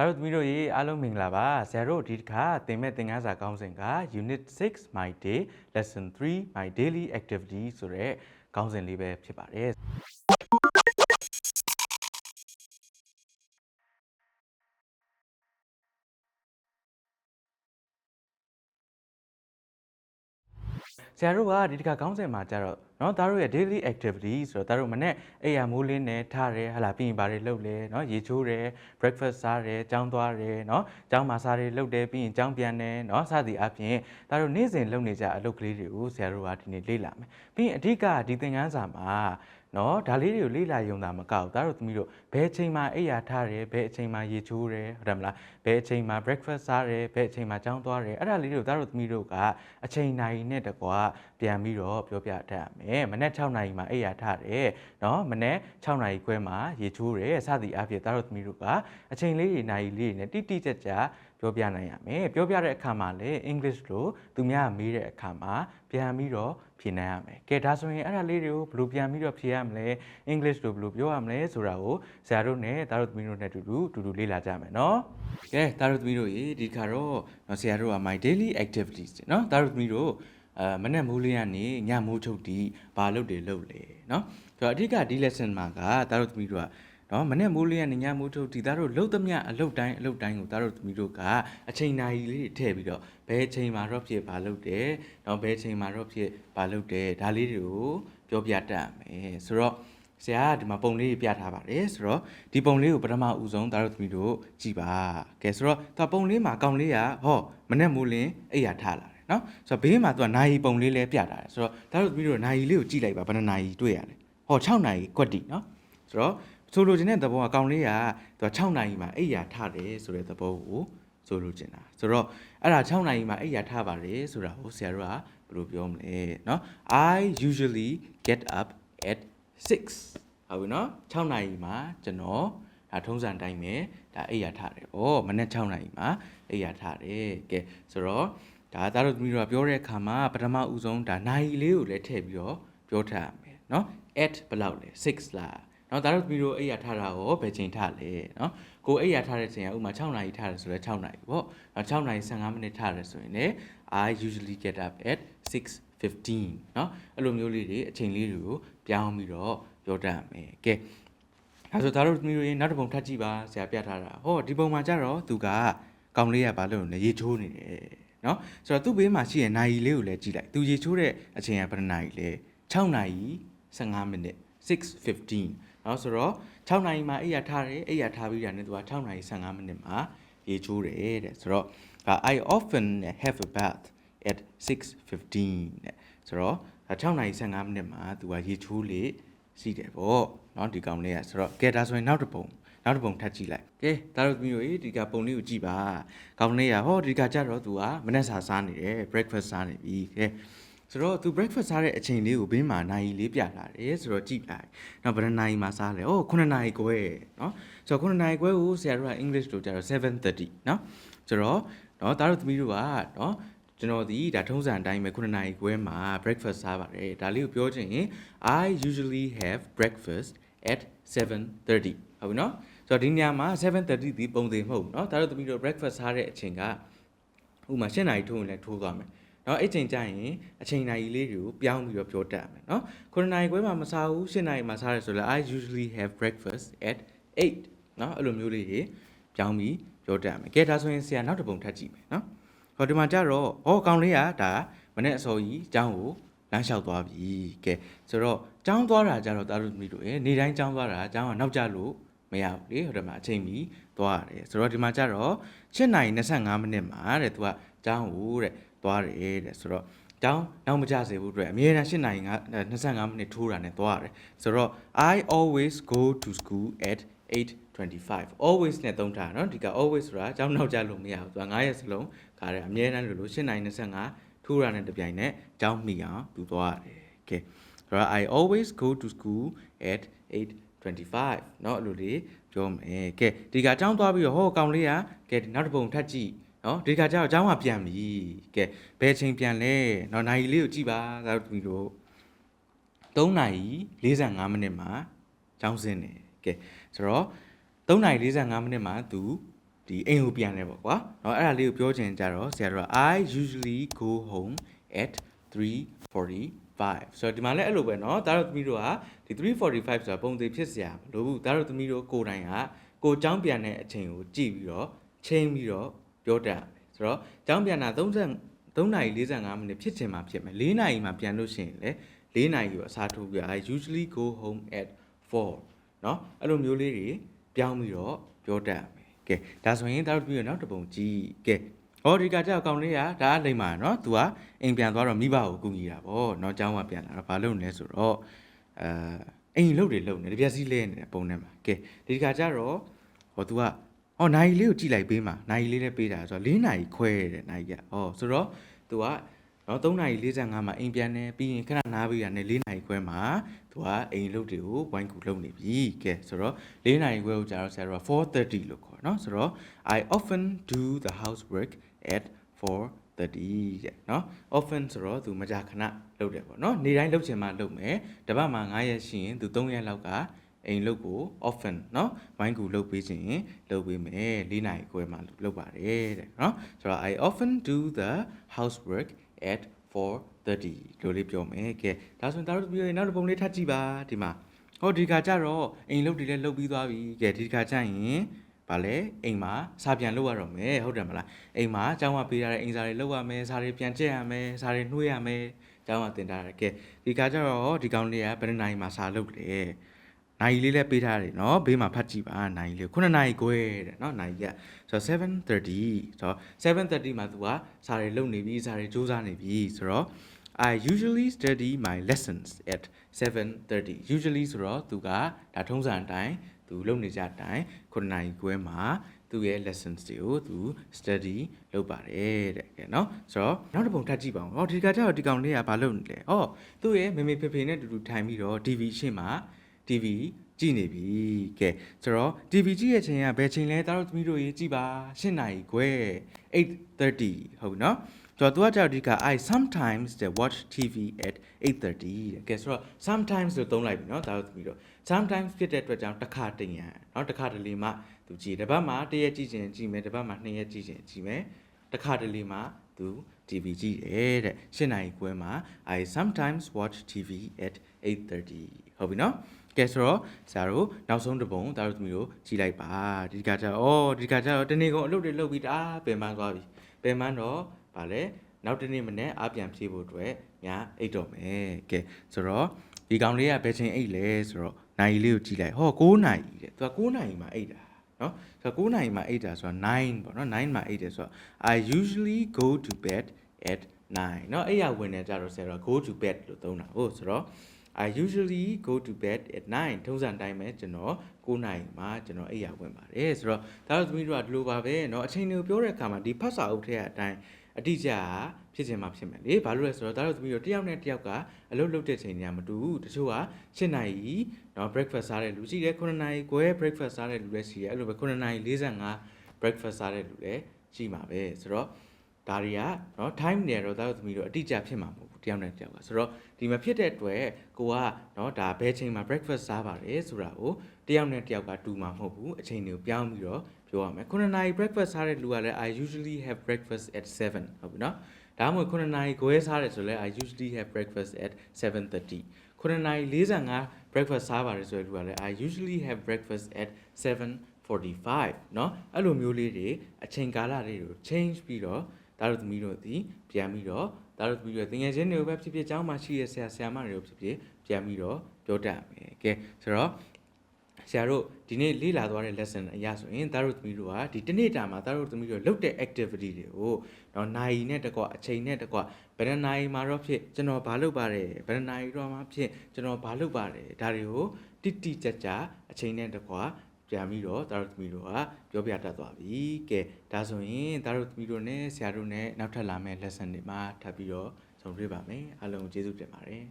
ဒါတို့သမီးတို့ရေအားလုံးမင်္ဂလာပါဆရာတို့ဒီတစ်ခါသင်မဲ့သင်ခန်းစာကောင်းစဉ်က Unit 6 My Day Lesson 3 My Daily Activity ဆိုတဲ့ကောင်းစဉ်လေးပဲဖြစ်ပါတယ် ဆရာတို့ကဒီတစ်ခါကောင်းစဉ်မှာကြတော့เนาะသားတို့ရဲ့ daily activity ဆိုတော့သားတို့မနေ့အိယာမိုးလင်းနေထားတယ်ဟလာပြီးရင်ဘာတွေလုပ်လဲเนาะရေချိုးတယ် breakfast စားတယ်ကြောင်းသွားတယ်เนาะကြောင်းမှာစားတယ်လုပ်တယ်ပြီးရင်ကြောင်းပြန်တယ်เนาะစသည်အပြင်သားတို့နေ့စဉ်လုပ်နေကြအလုပ်ကလေးတွေကိုဆရာတို့ကဒီနေ့လေ့လာမယ်ပြီးရင်အဓိကဒီသင်ခန်းစာမှာ နော်ဒါလေးတွေကိုလေ့လာရုံသာမကဘူးဒါတို့သမီးတို့ဘယ်အချိန်မှာအိယာထားတယ်ဘယ်အချိန်မှာရေချိုးတယ်ဟုတ်တယ်မလားဘယ်အချိန်မှာ breakfast စားတယ်ဘယ်အချိန်မှာကြောင်းသွားတယ်အဲ့ဒါလေးတွေကိုဒါတို့သမီးတို့ကအချိန်နိုင်နဲ့တကွာပြန်ပြီးတော့ပြောပြတတ်ရမယ်မနေ့6နာရီမှာအိယာထားတယ်နော်မနေ့6နာရီခွဲမှာရေချိုးတယ်စသည်အဖြစ်ဒါတို့သမီးတို့ကအချိန်လေးတွေနိုင်လေးတွေနဲ့တိတိကျကျပြောပြနိုင်ရမယ်ပြောပြတဲ့အခါမှာလည်း English လို့သူများမေးတဲ့အခါမှာ ပြန်ပြီးတော့ဖြေနိုင်ရမယ်ကဲဒါဆိုရင်အဲ့ဒါလေးတွေကိုဘယ်လိုပြန်ပြီးတော့ဖြေရမလဲ English လို့ဘယ်လိုပြောရမလဲဆိုတာကိုဆရာတို့နဲ့သားတို့သမီးတို့နဲ့အတူတူအတူတူလေ့လာကြမယ်နော်ကဲသားတို့သမီးတို့ရေဒီခါတော့ဆရာတို့က my daily activities နော်သားတို့သမီးတို့အဲမနေ့မိုးလေးကနေညမိုးချုပ်တီဘာလုပ်တယ်လုပ်လေနော်ဆိုတော့အဓိကဒီ lesson မှာကသားတို့သမီးတို့က နော်မနေ့မိုးလေးကနေညမိုးထုတ်ဒီသားတို့လှုပ်သမျှအလုပ်တိုင်းအလုပ်တိုင်းကိုသားတို့သမီးတို့ကအချိန်နာရီလေးထည့်ပြီးတော့ဘယ်အချိန်မှာတော့ဖြစ်ဘာလုပ်တယ်နော်ဘယ်အချိန်မှာတော့ဖြစ်ဘာလုပ်တယ်ဒါလေးတွေကိုပြောပြတတ်ရမယ်ဆိုတော့ဆရာကဒီမှာပုံလေးပြထားပါတယ်ဆိုတော့ဒီပုံလေးကိုပထမဦးဆုံးသားတို့သမီးတို့ကြည့်ပါကဲဆိုတော့သူပုံလေးမှာကောင်လေးကဟောမနေ့မိုးလင်းအိယာထားလာတယ်နော်ဆိုတော့ဘေးမှာသူကနာယီပုံလေးလဲပြထားတယ်ဆိုတော့သားတို့သမီးတို့နာယီလေးကိုကြည့်လိုက်ပါဘယ်နှနာယီတွေ့ရလဲဟော6နာရီကွက်တီနော်ဆိုတော့ ဆိုလိုချင်တဲ့သဘောကကောင်လေးကသူက6နာရီမှာအိယာထားတယ်ဆိုတဲ့သဘောကိုဆိုလိုချင်တာဆိုတော့အဲ့ဒါ6နာရီမှာအိယာထားပါတယ်ဆိုတာကိုဆရာတို့ကဘယ်လိုပြောမလဲเนาะ I usually get up at 6ဟုတ်ပြီเนาะ6နာရီမှာကျွန်တော်ဒါထုံးစံတိုင်းပဲဒါအိယာထားတယ်။ဩမနေ့6နာရီမှာအိယာထားတယ်။ကဲဆိုတော့ဒါသားတို့သမီးတို့ကပြောတဲ့အခါမှာပထမဦးဆုံးဒါနိုင်လေးကိုလည်းထည့်ပြီးတော့ပြောထားရမယ်เนาะ at ဘယ်လောက်လဲ6လား เนาะဒါတို့သမီးတို့အိယာထားတာရောဘယ်ချိန်ထားလဲเนาะကိုအိယာထားတဲ့ချိန်ကဥမာ6နာရီထားတယ်ဆိုတော့6နာရီပေါ့။နောက်6နာရီ15မိနစ်ထားတယ်ဆိုရင်လည်း I usually get up at 6:15เนาะအဲ့လိုမျိုးလေးတွေအချိန်လေးတွေကိုပြောင်းပြီးတော့ပြောတတ်ရမယ်။ကဲအဲဆိုဒါတို့သမီးတို့ရေနောက်တစ်ပုံထပ်ကြည့်ပါဆရာပြထားတာဟောဒီပုံမှာကျတော့သူကကောင်လေးကဘာလို့လဲရေချိုးနေတယ်เนาะဆိုတော့သူ့ဘေးမှာရှိတဲ့နာရီလေးကိုလည်းကြည့်လိုက်သူရေချိုးတဲ့အချိန်ကဘယ်နှနာရီလဲ6နာရီ15မိနစ်6:15 နော်ဆိုတော့6နာရီမှာအိပ်ရထားတယ်အိပ်ရထားပြီးတာနဲ့သူက6နာရီ15မိနစ်မှာရေချိုးတယ်တဲ့ဆိုတော့ I often have a bath at 6:15တဲ့ဆိုတော့6နာရီ15မိနစ်မှာသူကရေချိုးလေရှိတယ်ပေါ့နော်ဒီကောင်လေးကဆိုတော့ကဲဒါဆိုရင်နောက်တစ်ပုံနောက်တစ်ပုံထပ်ကြည့်လိုက်ကဲဒါတို့သမီးတို့ဒီကပုံလေးကိုကြည့်ပါကောင်လေးကဟောဒီကကြတော့သူကမနက်စာစားနေတယ် breakfast စားနေပြီကဲ ဆိုတော့သူ breakfast စားတဲ့အချိန်လေးကိုဘေးမှာနိုင်လေးပြလာတယ်ဆိုတော့ကြည့်လိုက်။နောက်ဗရနိုင်မှာစားတယ်။အော်9နိုင်ခွဲနော်။ဆိုတော့9နိုင်ခွဲကိုဆရာတို့က English လိုကြတော့7:30နော်။ဆိုတော့နော်တားတို့သမီးတို့ကနော်ကျွန်တော်ဒီဒါထုံးစံအတိုင်းပဲ9နာရီခွဲမှာ breakfast စားပါတယ်ဒါလေးကိုပြောချင်ရင် I usually have breakfast at 7:30ဟုတ်ပြီနော်ဆိုတော့ဒီညမှာ7:30ဒီပုံစံမဟုတ်ဘူးနော်ဒါတို့သမီးတို့ breakfast စားတဲ့အချိန်ကဥမာ7နာရီထိုးရင်လည်းထိုးသွားမယ် နော်အဲ့ချိန်ကျရင်အချိန်နိုင်ကြီးလေးတွေကိုပြောင်းပြီးတော့ပြောတတ်ရမယ်နော်9နိုင်ခွဲမှာမစားဘူး10နိုင်မှာစားရဲဆိုလဲ I usually have breakfast at 8နော်အဲ့လိုမျိုးလေးတွေပြောင်းပြီးပြောတတ်ရမယ်ကဲဒါဆိုရင်ဆရာနောက်တစ်ပုံထပ်ကြည့်မယ်နော်ဟောဒီမှာကြတော့ဟောကောင်လေးကဒါမနေ့အစောကြီးအကြောင်းကိုလမ်းလျှောက်သွားပြီကဲဆိုတော့ကျောင်းသွားတာကြတော့တားလို့သမီးတို့ရေနေတိုင်းကျောင်းသွားတာကျောင်းကနောက်ကျလို့မရဘူးလေဟိုတမှာအချိန်ပြီးသွားရတယ်ဆိုတော့ဒီမှာကြတော့7:25မိနစ်မှာတဲ့သူကကျောင်းကိုတဲ့ သွားတယ်တဲ့ဆိုတော့တောင်းနောက်မကြစေဘူးအတွက်အမြဲတမ်း8နိုင်25မိနစ်ထိုးတာနဲ့သွားရတယ်ဆိုတော့ I always go to school at 8:25 always နဲ့သုံးထားတာเนาะဒီက always ဆိုတာအကြောင်းနောက်ကြလို့မရဘူးသူက9ရက်စလုံးခါတယ်အမြဲတမ်းလို့လို့8နိုင်25ထိုးတာနဲ့တပြိုင်နက်အကြောင်းမိအောင်သူသွားရတယ်ကဲဆိုတော့ I always go to school at 8:25เนาะအဲ့လိုလေးပြောမယ်ကဲဒီကအကြောင်းသွားပြီးတော့ဟောကောင်လေးကကဲနောက်တစ်ပုံထပ်ကြည့် နော်ဒီခါကျတော့အเจ้าကပြန်ပြီကဲဘယ်ချိန်ပြန်လဲနော်နိုင်လေးကိုကြည့်ပါသာတို့ဒီလို3နာရီ45မိနစ်မှာကျောင်းစင်းတယ်ကဲဆိုတော့3နာရီ45မိနစ်မှာသူလ ဒီအိမ်ကိုပြန်တယ်ပေါ့ကွာเนาะအဲ့ဒါလေးကိုပြောချင်ကြတော့ဆရာတို့က I usually go home at 3:45ဆိုတော့ဒီမှာလည်းအဲ့လိုပဲเนาะဒါတော့သမီးတို့ကဒီ3:45ဆိုတာပုံသေးဖြစ်စရာမလိုဘူးဒါတော့သမီးတို့ကိုယ်တိုင်ကကိုယ်ចောင်းပြန်တဲ့အချိန်ကိုကြည့်ပြီးတော့ချိန်ပြီးတော့ ပြောတတ်ရတယ်ဆိုတော့ចောင်းပြန်တာ30 3နာရီ45မိနစ်ဖြစ်ချင်မှဖြစ်မယ်4နာရီမှပြန်လို့ရှိရင်လည်း4နာရီကိုအစားထိုးပြ I usually go home at 4เนาะအဲ့လိုမျိုးလေးတွေပြောင်းပြီးတော့ပြောတတ်ရမယ်ကဲဒါဆိုရင်တို့ပြီးတော့နောက်တစ်ပုံကြည့်ကဲဟောဒီကကြောက်ကောင်လေးကဒါကလိမ့်ပါเนาะ तू ကအိမ်ပြန်သွားတော့မိဘကိုကူညီတာပေါ့เนาะကျောင်းကပြန်လာတော့ဘာလုပ်နေလဲဆိုတော့အဲအိမ်လှုပ်တွေလှုပ်နေတယ်ပြက်စီးလဲနေတယ်ပုံထဲမှာကဲဒီကကြတော့ဟော तू က ဟောနိုင်လေးကိုကြည့်လိုက်ပေးမှာနိုင်လေးလည်းပေးတာဆိုတော့၄နိုင်ခွဲတဲ့နိုင်ကဟောဆိုတော့သူကနော်3နာရီ45မှာအိမ်ပြန်တယ်ပြီးရင်ခဏနားပြီးတာနဲ့4နာရီခွဲမှာသူကအိမ်လုပ်တွေကိုဝိုင်းကူလုပ်နေပြီကဲဆိုတော့4နာရီခွဲကိုကြာတော့ဆရာတို့က4:30လို့ခေါ်နော်ဆိုတော့ I often do the housework at 4:30တဲ့နော် often ဆိုတော့သူမကြာခဏလုပ်တယ်ပေါ့နော်နေ့တိုင်းလုပ်ချင်မှလုပ်မယ်တပတ်မှာ9ရက်ရှိရင်သူ3ရက်လောက်က အိမ်လုပ်ကို often เนาะဝိုင်းကူလုပ်ပေးခြင်းလုပ်ပေးမယ်၄နိုင်ခွဲမှလုပ်ပါတယ်တဲ့เนาะဆိုတော့ I often do the housework at 4:30လို့လေးပြောမယ်ကဲဒါဆိုရင်ဒါတို့ပြီးရင်နောက်တစ်ပုံလေးထပ်ကြည့်ပါဒီမှာဟောဒီခါကျတော့အိမ်လုပ်တွေလည်းလုပ်ပြီးသွားပြီကဲဒီခါကျရင်ဗာလဲအိမ်မှာစာပြန်လုပ်ရတော့မယ်ဟုတ်တယ်မလားအိမ်မှာအကြောင်းမပေးရတဲ့အိမ်စာတွေလုပ်ရမယ်စာတွေပြန်ကြည့်ရမယ်စာတွေနှွှေးရမယ်အကြောင်းမတင်ထားတယ်ကဲဒီခါကျတော့ဒီကောင်လေးကဘယ်နှစ်နိုင်မှာစာလုပ်လဲ နိုင်လေးလည်းပေးထားတယ်เนาะဘေးမှာဖတ်ကြည့်ပါနိုင်လေး9နိုင်ခွဲတဲ့เนาะနိုင်ကဆိုတော့7:30ဆိုတော့7:30မှာသူကစာတွေလုပ်နေပြီစာတွေစူးစမ်းနေပြီဆိုတော့ I usually study my lessons at 7:30 usually ဆိုတော့သူကဒါထုံးစံအတိုင်းသူလုပ်နေကြအတိုင်း9နိုင်ခွဲမှာသူ့ရဲ့ lessons တွေကိုသူ study လုပ်ပါတယ်တဲ့ကဲเนาะဆိုတော့နောက်တစ်ပုံထပ်ကြည့်ပါဦး။ဟောဒီကကြတော့ဒီကောင်လေးကဘာလုပ်နေလဲ။ဟောသူ့ရဲ့မေမေဖေဖေနဲ့တူတူထိုင်ပြီးတော့ TV ရှေ့မှာ TV ကြည့်နေပြီကဲဆိုတော့ TV ကြည့်ရဲ့ချိန်ကဘယ်ချိန်လဲတားတို့သမီးတို့ရေးကြည့်ပါ8နာရီခွဲ8:30ဟုတ်နော်ဆိုတော့သူကကြောက်ဒီက I sometimes they watch TV at 8:30တဲ့ကဲဆိုတော့ sometimes လို့သုံးလိုက်ပြီเนาะဒါတို့သမီးတို့ sometimes ဖြစ်တဲ့အတွက်ကြောင့်တစ်ခါတည်းရန်เนาะတစ်ခါတလေမှသူကြည့်တစ်ပတ်မှာတစ်ရက်ကြည့်ခြင်းကြည့်မယ်တစ်ပတ်မှာနှစ်ရက်ကြည့်ခြင်းကြည့်မယ်တစ်ခါတလေမှသူ TV ကြည့်တယ်တဲ့8နာရီခွဲမှာ I sometimes watch TV at 8:30ဟုတ်ပြီเนาะ ကဲဆိုတော့ဆရာတို့နောက်ဆုံးတစ်ပုံဒါတို့သမီးတို့ကြည့်လိုက်ပါဒီကကြတော့ဩဒီကကြတော့တနေ့ကုန်အလုပ်တွေလုပ်ပြီးတအားပင်ပန်းသွားပြီပင်ပန်းတော့ဗာလဲနောက်တနေ့မနေ့အပြန်ဖြေဖို့အတွက်ညာအိတ်တော့မယ်ကဲဆိုတော့ဒီကောင်လေးကဘယ်ချိန်အိတ်လဲဆိုတော့နိုင်လေးကိုကြည့်လိုက်ဟော9နိုင်တဲ့သူက9နိုင်မှာအိတ်တာနော်ဆိုတော့9နိုင်မှာအိတ်တာဆိုတော့9ပေါ့နော်9မှာအိတ်တယ်ဆိုတော့ I usually go to bed at 9เนาะအဲ့ရဝင်နေကြတော့ဆရာတော့ go to bed လို့သုံးတာဟုတ်ဆိုတော့ I usually go to bed at 9ထုံးစံတိုင်းပဲကျွန်တော်9နာရီမှာကျွန်တော်အိပ်ယာဝင်ပါတယ်ဆိုတော့ဒါတော့သမီးတို့ကဒီလိုပါပဲเนาะအချိန်တွေကိုပြောတဲ့အခါမှာဒီဖတ်စာအုပ်ထဲကအတိုင်းအတိအကျဖြစ်ချင်မှဖြစ်မယ်လေဘာလို့လဲဆိုတော့ဒါတော့သမီးတို့တယောက်နဲ့တယောက်ကအလုပ်လုပ်တဲ့ချိန်တွေကမတူဘူးတချို့က7နာရီเนาะ breakfast စားတဲ့လူရှိတယ်9နာရီခွဲ breakfast စားတဲ့လူလည်းရှိတယ်အဲ့လိုပဲ9နာရီ45 breakfast စားတဲ့လူလည်းရှိမှာပဲဆိုတော့ ဒါတွေကเนาะ time တွေတော့ဒါတို့သမီးတို့အတိအကျဖြစ်မှာမဟုတ်ဘူးတယောက်နဲ့တယောက်ကဆိုတော့ဒီမှာဖြစ်တဲ့အတွက်ကိုကเนาะဒါဘယ်ချိန်မှာ breakfast စားပါတယ်ဆိုတာကိုတယောက်နဲ့တယောက်ကတူမှာမဟုတ်ဘူးအချိန်တွေကိုပြောင်းပြီးတော့ပြောရမယ်9နာရီ breakfast စားတဲ့လူကလည်း I usually have breakfast at 7ဟုတ်ပြီเนาะဒါမှမဟုတ်9နာရီခွဲစားတယ်ဆိုလဲ I usually have breakfast at 7:30 9နာရီ45 breakfast စားပါတယ်ဆိုတဲ့လူကလည်း I usually have breakfast at 7:45เนาะအဲ့လိုမျိုးလေးတွေအချိန်ကာလတွေကို change ပြီးတော့ ဒါတို့သမီးတို့ဒီပြန်ပြီးတော့ဒါတို့သမီးတို့တင်ငယ်ချင်းတွေကိုပဲဖြစ်ဖြစ်ကျောင်းမှာရှိရဆရာဆရာမတွေကိုဖြစ်ဖြစ်ပြန်ပြီးတော့ပြောတတ်မယ်ကဲဆိုတော့ဆရာတို့ဒီနေ့လေ့လာသွားတဲ့ lesson အရာဆိုရင်ဒါတို့သမီးတို့ကဒီတစ်နေ့တာမှာဒါတို့သမီးတို့လုပ်တဲ့ activity တွေကိုတော့နိုင်နဲ့တကွအချိန်နဲ့တကွဘယ်နှနိုင်မှာတော့ဖြစ်ကျွန်တော်ဘာလုပ်ပါတယ်ဘယ်နှနိုင်တော့မှဖြစ်ကျွန်တော်ဘာလုပ်ပါတယ်ဒါတွေကိုတိတိကျကျအချိန်နဲ့တကွ ပြန်ပြီးတော့ဒါတို့သမီးတို့ကပြောပြတတ်သွားပြီကဲဒါဆိုရင်ဒါတို့သမီးတို့နဲ့ဆရာတို့နဲ့နောက်ထပ်လာမယ့် lesson တွေမှာထပ်ပြီးတော့ဆုံတွေ့ပါမယ်အားလုံးကိုကျေးဇူးတင်ပါတယ်